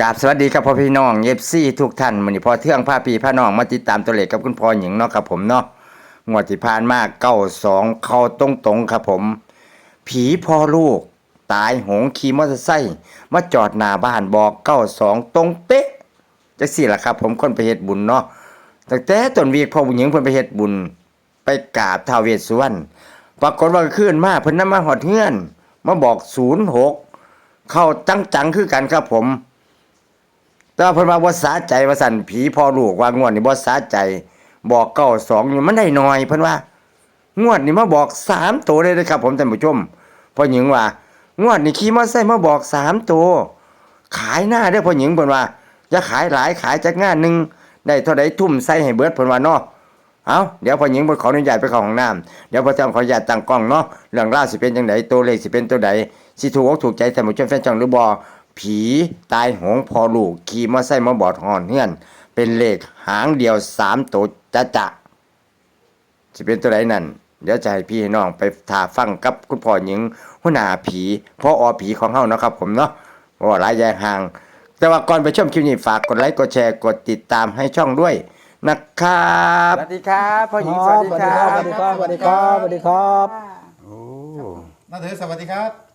กราบสวัสดีครับพ่อพี่น้องเอฟซีทุกท่านวันนี้พอเที่ยงพาพี่พาน้องมาติดตามตัวเลขกับคุณพ่อหญิงเนาะครับผมเนาะงวดที่ผ่านมาเก้าสองเข้าตรงตรงครับผม ผีพ่อลูก ตายหงขี่มอเตอร์ไซค์มาจอดหน้าบ้านบอกเก้าสองตรงเป๊ะจังสี่ละครับ ผมคนไปเฮ็ดบุญเนาะตั้งแต่ต้นวีคพ่อหญิงเพิ่นไปเฮ็ดบุญ ไปกราบท้าวเวสสุวรรณปรากฏว่าขึ้นมาเพิ่นนำมาหอดเฮือนมาบอกศูนย์หกเข้าจังๆคือกันครับผม แต่ว่าเพิ่นว่าบ่สาใจว่าสั่นผีพ่อลูกว่างวดนี้บ่สาใจ บอกเก้าสองนี่มันได้น้อยเพิ่นว่า งวดนี้มาบอกสามตัวเลยนะครับ ผมท่านผู้ชมพ่อหญิงว่า งวดนี้ขี่มอเตอร์ไซค์มาบอกสามตัวขายหน้าเด้อพ่อหญิงเพิ่นว่าจะขายหลายขายจักงานหนึ่งได้เท่าใดทุ่มใส่ให้เบิดเพิ่นว่าเนาะเอาเดี๋ยวพ่อหญิงเพิ่นขออนุญาตไปเข้าห้องน้ำเดี๋ยวพ่อจ้องขออนุญาตตั้งกล้องเนาะเรื่องราวสิเป็นจังไดตัวเลขสิเป็นตัวใดสิถูกอกถูกใจท่านผู้ชมแฟนช่องหรือบ่ ผีตายโหงพอลูกขี่มอไซค์มาบอดหอนเฮือน เป็นเลขหางเดียวสามตัวจะจะจะเป็นตัวไหนนั่น เดี๋ยวจะให้พี่ให้น้องไปทาฟังกับคุณพ่อหญิงหัวหน้าผีพ่ออผีของเฮาเนาะครับ ผมเนาะเพราะว่าหลายแยงห่าง แต่ว่าก่อนไปชมคลิปนี้ฝากกดไลค์กดแชร์กดติดตามให้ช่องด้วยนะครับสวัสดีครับพ่อหญิงสวัสดีครับ สวัสดีครับสวัสดีครับสวัสดีครับ โอ้ น้าเถอสวัสดีครับ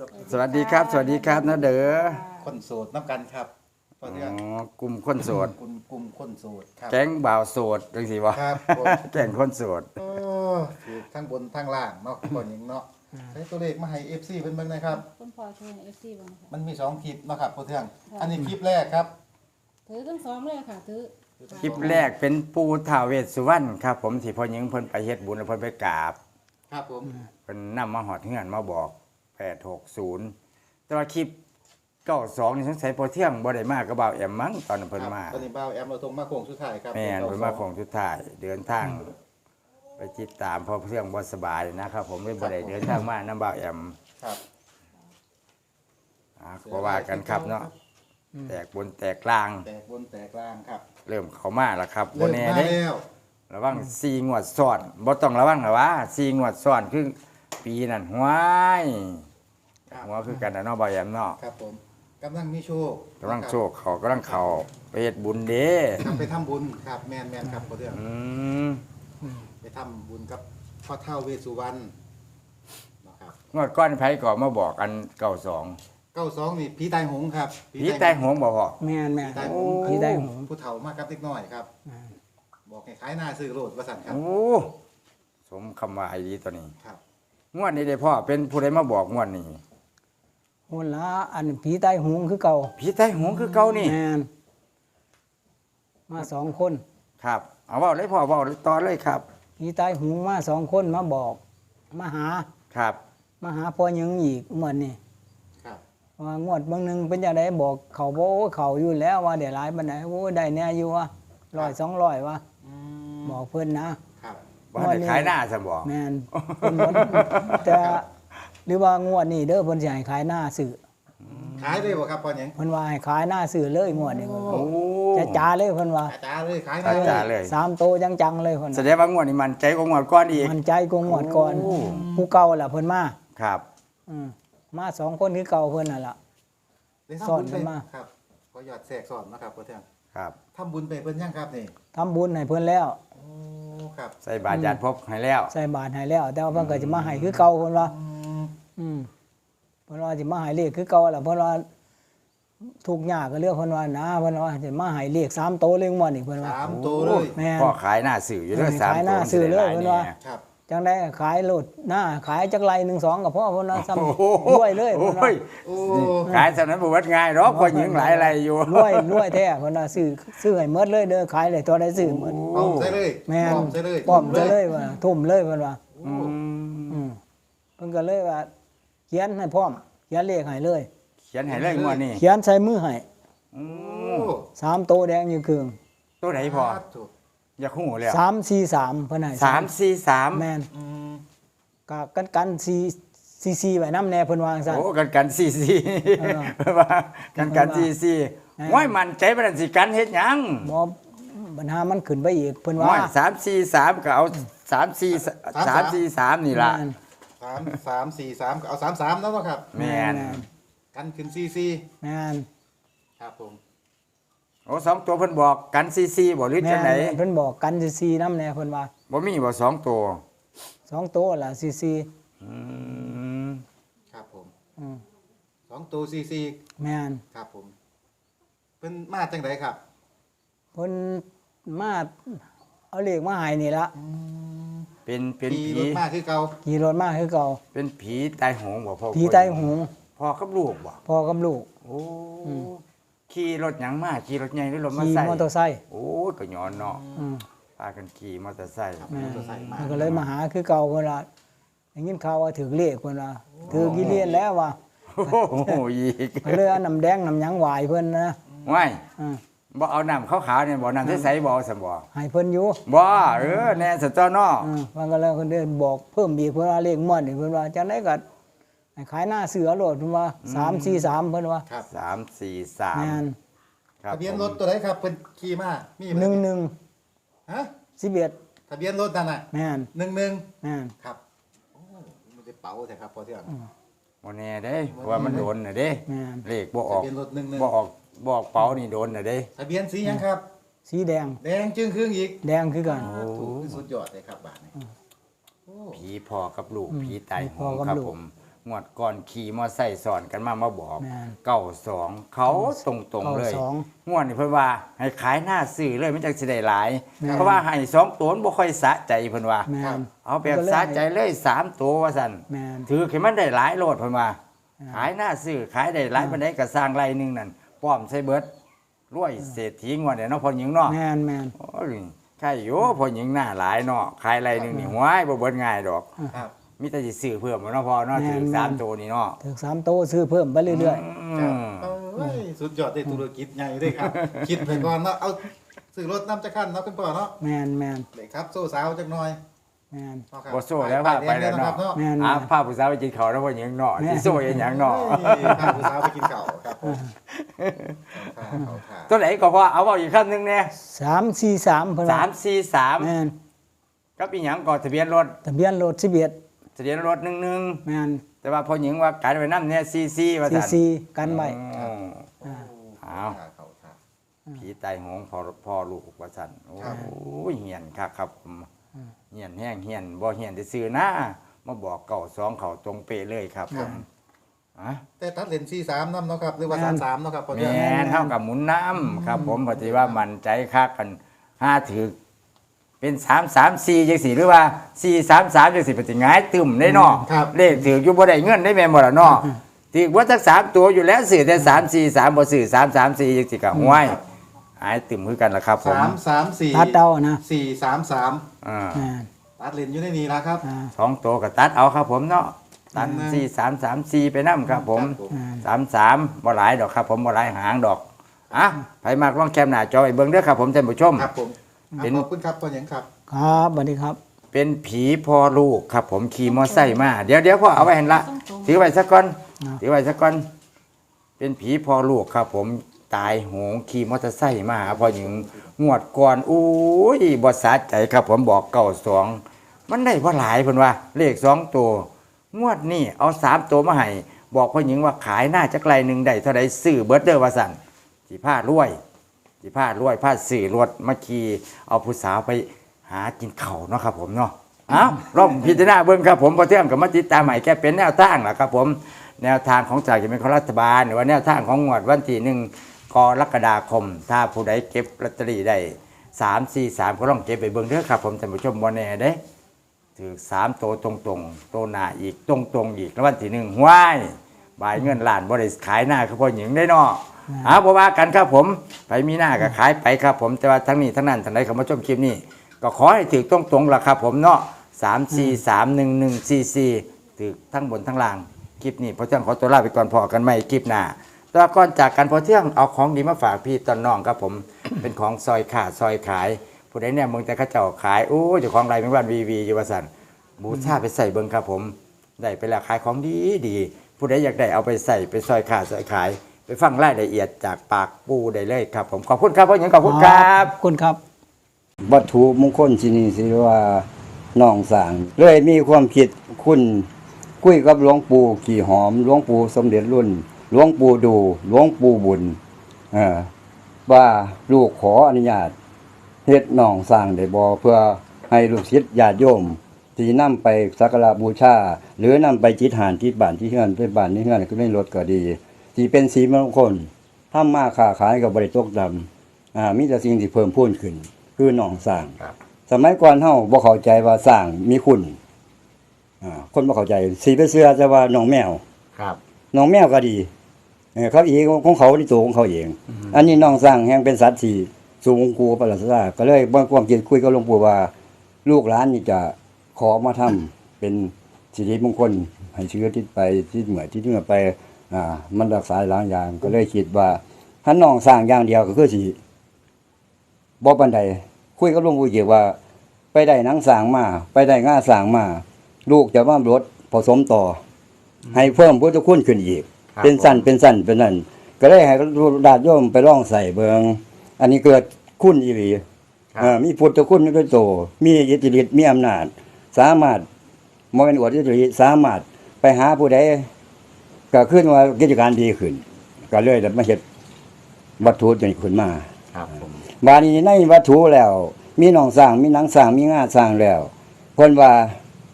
สวัสดีครับ สวัสดีครับนะเด้อคนโสดน้ำกันครับตอนอ๋นี้อ กลุ่มคนโสด กลุ่มกลุ่มคนโสดครับ แก๊งบ่าวโสดจังสิวะครับผม แก๊งคนโสด โอ้ถือทั้งบนทั้งล่างเนาะก่อนหญิงเนาะใช้ตัวเลขมาให้เอฟซีเพิ่นเบิ่งหนะครับ คุณพ่อช่วยเอฟซีบ้างค่ะมันมีสองคลิปเนาะครับพ่อเทือง อันนี้คลิปแรกครับ ถือทั้งสองเลยค่ะถือคลิปแรกเป็นปูท้าวเวสสุวรรณครับ ผมที่พ่อหญิงเพิ่นไปเฮ็ดบุญแล้วเพิ่นไปกราบครับผม เพิ่นนำมาหอดเฮือนมาบอก 860แต่ว่าคลิป92นี่สงสัยพอเที่ยงบ่ได้มากับบ่าวแอมมั้งตอนนั้นเพิ่นมาตอนนี้บ่าวแอมเราตรงมาโค้งสุดท้ายครับแม่นเพิ่นมาของสุดท้ายเดินทางไปติดตามเพอเที่ยงบ่สบายนะครับ ผมเลยบ่ได้เดินทางมานำบ่าวแอมครับอ่าก็ว่ากันครับเนาะแตกบนแตกล่าง แตกบนแตกล่างครับ เริ่มเข้ามาแล้วครับบ่เริ่มแน่มาเด้แล้วระวังซีงวดซ้อนบ่ต้องระวังหรอวะซีงวดซ้อนคือปีนั้นห้วย ครับหัวคือกันนะเนาะบ่อยแอมเนาะครับผมกำลังมีโชคกำลังโชคเขากำลังเขาไปเฮ็ดบุญเด้ครับไปทำบุญครับแมนแมนครับพ่อเทืองอืมไปทำบุญกับพ่อเท่าเวสสุวรรณนะครับงวดก้อนไผก็มาบอกกัน92เก้าสองนี่ผีตายโหงครับผีแต่หงบ่พอแม่นแม่นผีตายโหงผีตายโหงผู้เฒ่ามากครับเล็กน้อยครับ บอกให้ขายหน้าซื้อโลดว่าสั่นครับโอ้สมคำว่าไอ้ดีตัวนี้ครับงวดนี้ได้พ่อเป็นผู้ใดมาบอกงวดนี้ โหนละอันผีตายโหงคือเก่าผีแต่หงคือเก่านี่แม่นมาสองคนครับ เอาเว้าเลยพ่อเว้าเลยต่อเลยครับผีตายโหงมาสองคนมาบอก มาหาครับมาหาพ่อยังอีกเหมือนนี่ครับว่างวดบางหนึงเป็นจะได้บอกเขาบอกโอ้เขาอยู่แล้วว่าเดี๋ยวหลายปันไหนโอ้ได้แน่อยู่วะร้อยสองร้อยวะอืมบอกเพิ่นนะครับบ่ได้ขายหน้าซะบ่แม่นเพิ่นบ่แต่ หรือว่างวดนี้เด้อเพิ่นสิให้ขายหน้าสื่อขายเลยบ่ครับพ่อหยังเพิ่นว่าให้ขายหน้าสื่อเลยงวดนี้เพิ่นว่าโอ้จะจ้าเลยเพิ่นว่าจ้าเลยขายหจ้าน้าจ้าเลย สามโตจังๆเลยเพิ่นแสดงว่างวดนี้มันใจกว่างวดก่อนอีก มันใจกงวดก่อนโอ้ ผู้เก่าล่ะเพิ่นมาครับ อืมมาสองคนคือเก่าเพิ่นน่ะล่ะ ได้สอนทำบุญกันไปมา ครับขอหยอดแทรกสอนนะครับพ่อเทืองครับ ทำบุญไปเพิ่นยังครับนี่ทำบุญให้เพิ่นแล้ว โอ้ครับ ใส่บาตรญาติพบให้แล้ว ใส่บาตรให้แล้ว แต่ว่าเพิ่นก็จะมาให้คือเก่าเพิ่นว่า อืม อืมเพิ่นว่าสิมาให้เลขคือเก่าล่ะเพิ่นว่าทุกข์ยากก็เรื่องเพิ่นว่านะเพิ่นว่าสิมาให้เลขสามโตเลยงวดนี้เพิ่นว่า สามตัวเลย แม่นพ่อขายหน้าสื่ออยู่เด้อเออสามขายหตัน้าวสื่อเลยสิได้หเพิ่นว่าแครับ จังได้ขายโลดหน้าขายจักไรหนึ่งสองกับพ่อเพิ่นว่าซ้โอ้โหำรวยเลยเพิ่นว่าโอ้ยโอ้ ขายสำนั้นบ่วัดง่ายหรอกพอหญิงหลายอะไรอยู่ รวยรวยแท้เพิ่นว่าซื้อซื้อให้หมดเลยเด้อขายเลยตัวใดซื้อหมดป้อมใส่เลยแม่นป้อมใส่เลยป้อมจะเลยว่าทุ่มเลยเพิ่นว่าโอ้อืมเพิ่นก็เลยว่า เขียนให้พร้อมเขียนเลขให้เลย เขียนให้เลยงวดนี้เขียนใส่มือให้อืโอ้มสามโตแดงอยู่ครึ่งตัวไหนพอถูกอยากฮู้แล้วสามสี่สามเพิ่นให้สามสี่สามแม่นอืมกะกันกันสี่สี่สี่ไว้น้ำแน่เพิ่นว่าจังซั่นโอ้กันกันสี่สี่เออว่ากันกันสี่สี่เออ ว้ยมันใจมันสิกันเฮ็ดหยังบ่ปัญหามันขึ้นไปอีกเพิ่นว้ว่ายสามสี่สามก็เอาสามสี่สามสี่สามนี่ล่ะแม่น สามสามสี่สามก็เอาสามสามแล้วเนาะครับ แม่นกันขึ้นซีซีแม่นครับผมโอ้สองตัวเพิ่นบอกกันซีซีบ่หรือแม่จังไดนเพิ่นบอกกันซีๆนำแน่เพิ่นว่าบ่มีบ่สองตัวสองโต๊ะล่ะซีซีอืมครับผมอืมสองตัวซีซีแม่นครับผมเป็นมาจังไดครับ เพิ่นมา เอาเลขมาให้นี่ละเป็นเป็นขี่ผีรถมาคือเก่าขี่รถมาคือเก่าเป็นผีตายโหงบ่พ่อผีใต้หงพ่อกับลูกบ่พ่อกับลูก โอ้ขี่รถหยังมาขี่รถใหญ่หรือรถมอเตอร์ขี่ไซค์มอเตอร์ไซค์โอ้ยก็ย้อนเนาะอืม พากันขี่มอเตอร์ไซค์แม่มอเตอร์ไซค์มามันก็เลยมาหาคือเก่าเพิ่นว่าได้ยินข่าวว่าถือเลขเพิ่นว่าถือกี่เรียนแล้วว่าโอ้โหอีกก็เลยเอาน้ำแดงน้ำหยังหวายเพิ่นนะว้ายอ่า บ่เอาน้ำขาวๆเนี่ยบ่น้ำใสๆบ่ซั่นบ่ให้เพิ่นอยู่บ่เออแน่สตอเนาะอ่ามันก็เลยคนเดินบอกเพิ่มอีกเพิ่นว่าเลขม่วนนี่เพิ่นว่าจังได๋ก็ให้ขายหน้าเสือโลดเพิ่นว่า343เพิ่นว่าครับสามสี่สามแม่นครับทะเบียนผมรถตัวไหนครับเป็นขี่มามีไหม11ฮะ11ทะเบียนรถนั่นน่ะแม่นหนึ่งหนึ่งแม่นครับโอ้มันจะเป๋าแต่ครับพอเที่ยงบ่แน่เด้เพราะว่ามันโดนน่ะเด้แม่นเลขบ่ออกทะเบียนรถหนึ่งหนึ่งบ่ออก บ่ออกเป๋านี่โดนน่ะเด้ ทะเบียนสีหยังครับ สีแดง แดงจึงครึ่งอีกแดงคือกัน ถูกที่สุดยอดเลยครับบาทนี้โอ้ผีพ่อกับลูก อืมผีตายโหพ่องกับครับลูกผมงวดก่อนขี่มอไซค์สอนกันมามาบอกแม่นเก้าสองเขาตรงๆเลยสองงวดนี่เพิ่นว่า ให้ขายหน้าซื้อเลยมันจังสิได้หลาย แม่น เพราะว่าให้สองตัวมันบ่ค่อยสะใจเพิ่นว่า แม่นเอาแบบสะใจเลยสามตัวว่าซั่นแม่นถือให้มันได้หลายโลดเพิ่นว่าอ่าขายหน้าซื้อขายได้หลายปานใดก็สร้างไรหนึงนั่น ป้อมใส่เบิดรวยเศรษฐีงวดเนี่ยเนาะพ่อหญิงเนาะแม่นแม่นโอ้ยใช่อยู่พ่อหญิงหน้าหลายเนาะขายไรหนึงนี่หวยบ่เบิดง่ายดอกครับ มีแต่สิซื้อเพิ่มเอาเนาะพ่อเนาะแม่นถือสามตัวนี่เนาะถึงสามโต๊ะซื้อเพิ่มไปเรื่อยอืครับมเอ้ยสุดยอดในธุรกิจใหญ่ด้วยครับ คิดไปก่อนเนาะเอาซื้อรถน้ำจะขั้นเนาะคุณพ่อเนาะๆแม่นแม่นเลยครับโซ่สาวจักหน่อยแม่นเนาะครับบ่โซ่แล้วพาไปแล้วเนาะเนาะแม่น อะพาผู้สาวไปกินข้าวแล้วพ่อหญิงเนาะแม่นสิโซ่อีหยังเนาะนี่พาผู้สาวไปกินเก่าวครับผม เอาท่าเอาท่าตัวไหนก็พอเอาเอาอีกคำหนึงแน่สามสี่สามเพิ่นสามสี่สามแม่นกับอีหยังก่อทะเบียนรถทะเบียนรถสิบเอ็ดทะเบียนรถหนึ่งหนึ่งแม่นแต่ว่าพ่อหญิงว่าการไว้นำเนี่ยซีซีว่าซีซั่นซีกันไว้อ๋ออ่า เอา ท่าเขาท่า ผีตายโหงพ่อพ่อลูกว่าซั่นโอ้ครับ ยเหียนคักครับผมเหียนแห้งเหียนบ่เหียนซื่อๆนะมาบอกเก่าสองเขาตรงเป๊ะเลยครับผม อะแต่ตัดเลนสี่สามน้ำเนาะครับหรือว่าแม่สามนสามเนาะครับพอแมเที่ยงนเท่ากับหมุนน้ำครับ ผมปฏิว่ามันใจคักกันห้าถือเป็นสามสามสี่จังสี่หรือว่าสี่สามสามจังสี่ปฏิง่ายตึมได้เนอครับ เลขถืออยู่บ่ได้เงินได้แม่นบ่ล่ะเนอถือว่าสักสามตัวอยู่แล้วสื่อแต่สามสี่สามบ่สื่อสามสามสี่จังสี่กับห้วยหายตึมคือกันล่ะครับ ผมสามสามสี่ตัดเดานะสี่สามสามอ่าแม่นตัดเลนอยู่ในนี้ละครับ อ่า สองตัวก็ตัดเอาครับผมเนาะ ตัดอืมสี่สามสามสี่ไปนํครับผมครับ ผมสามสามบ่หลายดอกครับ ผมบ่หลายหางดอกอะไผมากลองแคมหน้าจอไอ้เบิ่งเด้อครับ ผมท่านผู้ชม ครับผมเป็นขอบคุณครับพอหยังครับ ครับสวัสดีครับ เป็นผีพ่อลูกครับ ผมขี่มอไซค์มา เดี๋ยวเดี๋ยวพ่อเอาไว้เห็นละถือไว้สักก่อนอ่าถือไว้สักก่อนเป็นผีพ่อลูกครับ ผมตายโหงขี่มอเตอร์ไซค์มาหาพ่อหญิงงวดก่อนอุ้ยบสาใจครับ ผมบอกเก้าสองมันได้ว่าหลายเพิ่นว่า เลขสองตัว งวดนี้เอาสามตัวมาให้บอกพ่อหญิงว่าขายหน้าจักไรหนึ่งได้เท่าไรซื้อเบิร์ดเดอร์วาสั่นสีผ้ารวยสีผ้ารวยผ้าสื่อรถมาขี่เอาผู้สาวไปหากินเข่าเนาะครับผมเนาะอ้าลองพิจารณาเบิ่งครับผมพอเที่ยงกับมาติดตามใหม่แกเป็นแนวทางล่ะครับผมแนวทางของจากจะเป็นของรัฐบาล หรือว่าแนวทางของงวดวันที่หนึ่งกรกฎาคม ถ้าผู้ใดเก็บลอตเตอรี่ได้สามสี่สามก็ลองเก็บไปเบิ่งเด้อครับผมท่านผู้ชมวันแน่เด้ ถือสามโตวตรงตรงๆโตวหน้าอีกตรงตรงๆอีกแล้ววันที่หนึ่งห้วยบายเงินล้านบริขายหน้าคือพ่อหญิงได้เนาะเอาบ่ว่ากันครับผมไปมีหน้าก็ขายไปครับผมแต่ว่าทั้งนี้ทั้งนั้นท่านใดเข้ามาชมคลิปนี้ ก็ขอให้ถือตรงตรงๆล่ะครับผมเนาะสามสี่สามหนึ่งหนึ่งสี่สี่ถือทั้งบนทั้งล่างคลิปนี้พอเที่ยงขอตัวลาไปก่อนพอกันใหม่คลิปหน้าแต่ว่าก่อนจากกันพอเที่ยงเอาของดีมาฝากพี่ตอนน้องครับผมเป็นของซอยขาดซอยขาย ผู้ใดเนี่ยมึงแต่เข้าเจ้าขายโอ้เจ้าของไรเป็นวันวีวีอยู่ว่าสันบูชาไปใส่เบิงครับผมได้ไปแล้วขายของดีดีผู้ใดอยากได้เอาไปใส่ไปซอยขาซอยขาย ไปฟังรายละเอียดจากปากปูได้เลยครับ ผมขอบคุณครับพ่อหญิงขอบคุณครับขอบคุณครับ วัตถุมงคลที่นี่สิว่าน้องสางเลยมีความคิดคุณคุยกับหลวงปู่ขี่หอมหลวงปู่สมเด็จรุ่นหลวงปู่ดูหลวงปู่บุญเออว่าลูกขออนุญาต เฮ็ดหนองสร้างได้บ่เพื่อให้ลูกศิษย์ญาติโยมที่นำไปสักการะบูชา หรือนำไปจิตหานที่บ้านที่เฮือนไปบ้านที่เฮือนก็ไม่ลดก็ดีที่เป็นสีมงคลทำมาค้าขายก็บ่ได้ตกดำอ่ามีแต่สิ่งที่เพิ่มพูนขึ้น คือหนองสร้างครับสมัยก่อนเฮาบ่เข้าใจว่าสร้างมีคุณอ่าคนบ่เข้าใจสีไปเสื้อจะว่าหนองแมวครับน้องแมวก็ดีเออเขาเองของเขาในตัวของเขาเอง อันนี้น้องสร้างแห่งเป็นสัตว์ที่ สูงกูประหลาดซาก็เลยบ่ความคิดคุยกับหลวงปู่ว่า ลูกหลานนี่จะขอมาทำเป็นสิริมงคลให้เชื้อที่ไปที่เหมือที่เหมือไปอ่ามันรักษาหลายอย่าง ก็เลยคิดว่าถ้าน้องสร้างอย่างเดียวก็คือสิบ่ปานใดคุยกับหลวงปู่เกี่ยวว่า ไปได้หนังสร้างมา ไปได้ง่าสร้างมา ลูกจะมารถผสมต่ออให้เพิ่มพุทธคุณขึ้นอีกครับเป็นสั้นเป็นสั้นเป็นนั่นก็ได้ให้ดาดโยมไปล่องใส่เบิง อันนี้เกิดคุณอีหลีครับ เอ่อมีพุทธคุณด้วยโต มีอิทธิฤทธิ์มีอำนาจ สามารถมองเป็นอวดอิทธิฤทธิ์สามารถไปหาผู้ใดก็ขึ้นว่ากิจการดีขึ้น ก็เลยได้มาเฮ็ดวัตถุจนขึ้นมา ครับผมบาดนี้ในวัตถุแล้ว มีหนองสร้างมีหนังสร้างมีงาสร้างแล้วเพิ่นว่า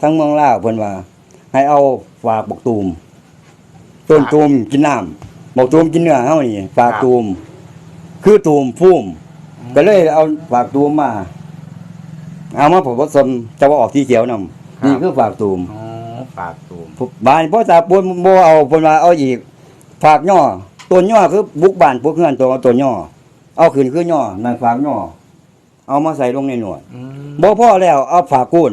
ทั้งเมืองลาวเพิ่นว่า ให้เอาฝากบกตูมต้นตูมกินน้ำบกตูมกินเนื้อเฮานี่ฝากตูม คือตูมพุ่มก็เลยเอาฝากตูมมา เอามาผสมจะว่าออกที่เขียวนำนี่คือฝากตูมอ๋อฝากตูมบ้านพ่อตาปนบ่เอาเพิ่นว่าเอาอีกฝากย่อต้นย่อคือบุกบ้านพวกเฮือนตัวต้นย่อเอาขึ้นคือย่อนั่นฝากย่อเอามาใส่ลงในหนวดอืมบ่พอแล้วเอาฝากคูน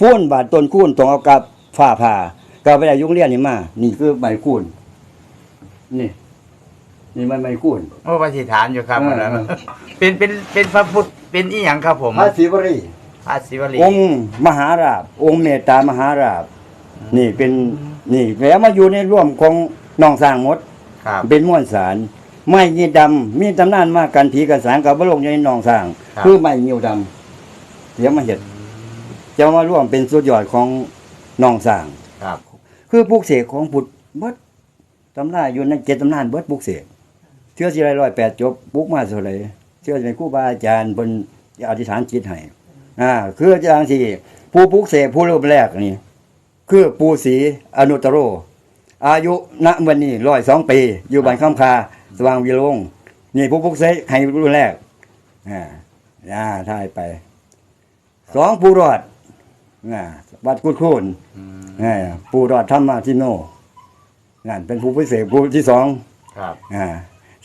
พูนบาดต้นคูนต้องเอากับฝ้าผ่าก็ไปได้ยุงเรียนนี่มา นี่คือใบคูนนี่ นี่มันใบคูนโอ้ปฏิฐานอยู่ครับเอออันนั้นเป็นเป็นเป็นพระพุทธเป็นอีหยังครับผมพระศิวรีพระศิวลีองค์มหาราบ องค์เมตตามหาราบ นี่เป็นนี่แล้วมาอยู่ในร่วมของน้องสร้างหมด ครับเป็นม้วนสารไม้ยีดำมีตำนานมากันผีกันสางกับบลงอยู่ในหนองสร้างครับคือไม้ยิวดำเดี๋ยวมาเห็ดจะมาร่วมเป็นสุดยอดของหนองสร้าง ครับ คือปลูกเสกของพุทธเบิดตำนานอยู่ในเจ็ดตำนานเบิดปลูกเสกเชื่อสิไรร้อยแปดจบปลูกมาเท่าไหรเชื่อสิเป็นครูบาอาจารย์บนอธิษฐานจิตให้อ่าคืออาจารย์ที่ผู้ปลูกเสกผู้เริ่มแรกนี่ คือปูศรีอนุตตโร อายุณวันนี้ร้อยสองปี อยู่บ้านข้ามคาสว่างวิโรงนี่ผู้ปลุกเสกให้รุ่นแรกอ่าอ่าทายไปสองปูรอดอ่าวัดกุดคูนอืมอ่าปูรอดธรรมาทิโนนั่นเป็นผู้พิเศษผู้ที่สองครับอ่า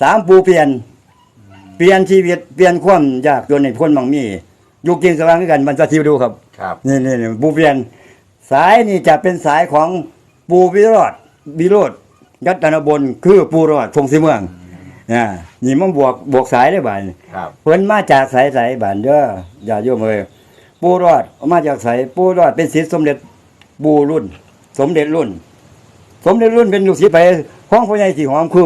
สามปูเปลี่ยน เปลี่ยนชีวิตเปลี่ยนความยากจนในคนบางมีอยู่กินสว่างด้วยกันมันจะทิวดูครับครับนี่นี่นี่ปูเปลี่ยน สายนี่จะเป็นสายของปูวิโรธวิโรธยัตนบนคือปูรอดทงสีเมืองอ่านี่มันบวกบวกสายได้บ่านครับเพิ่นมาจากสายสายบ้านเด้ออย่าโยมเอ้ยปูรอดมาจากสายปูรอดเป็นศิษย์สมเด็จปูรุ่น สมเด็จรุ่น สมเด็จรุ่นเป็นลูกศิษย์ไปของพ่อใหญ่สีหอมคือ